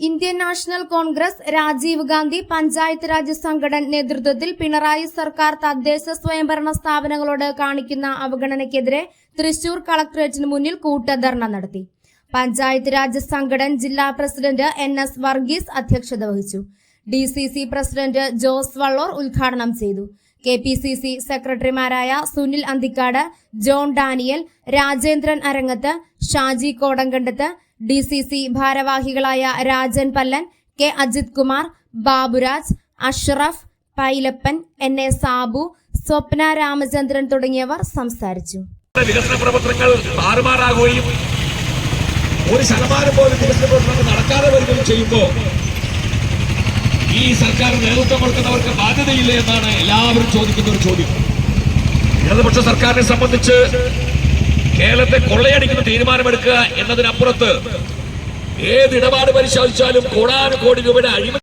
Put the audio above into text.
Indian National Congress Rajiv Gandhi Panchayat Raj സംഘടന നേതൃത്വത്തിൽ പിണറായി സർക്കാർ തദ്ദേശ സ്വയംഭരണ സ്ഥാപനങ്ങളോട് കാണിക്കുന്ന അവഗണനയ്ക്കെതിരെ തൃശൂർ കളക്ടറേറ്റിന് മുന്നിൽ കൂട്ടധർണ നടത്തി. പഞ്ചായത്ത് രാജ് സംഘടന ജില്ലാ പ്രസിഡന്റ് എൻ എസ് വർഗീസ് അധ്യക്ഷത വഹിച്ചു. D C C president Jose Vallor ഉദ്ഘാടനം ചെയ്തു. കെ പി സി സി സെക്രട്ടറിമാരായ Sunil Anthikad John Daniel Rajendran Arangath Shaji Kodankandath D C C ഭാരവാഹികളായ Rajan Pallan K Ajith Kumar Baburaj Ashraf Pailappan N A Sabu Swapna Ramachandran തുടങ്ങിയവർ സംസാരിച്ചു. വികസന പ്രവർത്തനങ്ങൾ താറുമാറാകുകയും ഒരു ശതമാനം പോലും വികസന പ്രവർത്തനങ്ങൾ നടക്കാതെ വരികയും ചെയ്യുമ്പോൾ ഈ സർക്കാർ നേതൃത്വം കൊടുക്കുന്നവർക്ക് ബാധ്യതയില്ല എന്നാണ് എല്ലാവരും ചോദിക്കുന്ന ഒരു ചോദ്യം. ഇടതുപക്ഷ സർക്കാരിനെ സംബന്ധിച്ച് കേരളത്തെ കൊള്ളയടിക്കുന്ന തീരുമാനമെടുക്കുക എന്നതിനപ്പുറത്ത് ഏത് ഇടപാട് പരിശോധിച്ചാലും കോടാനുകോടി രൂപയുടെ അഴിമതി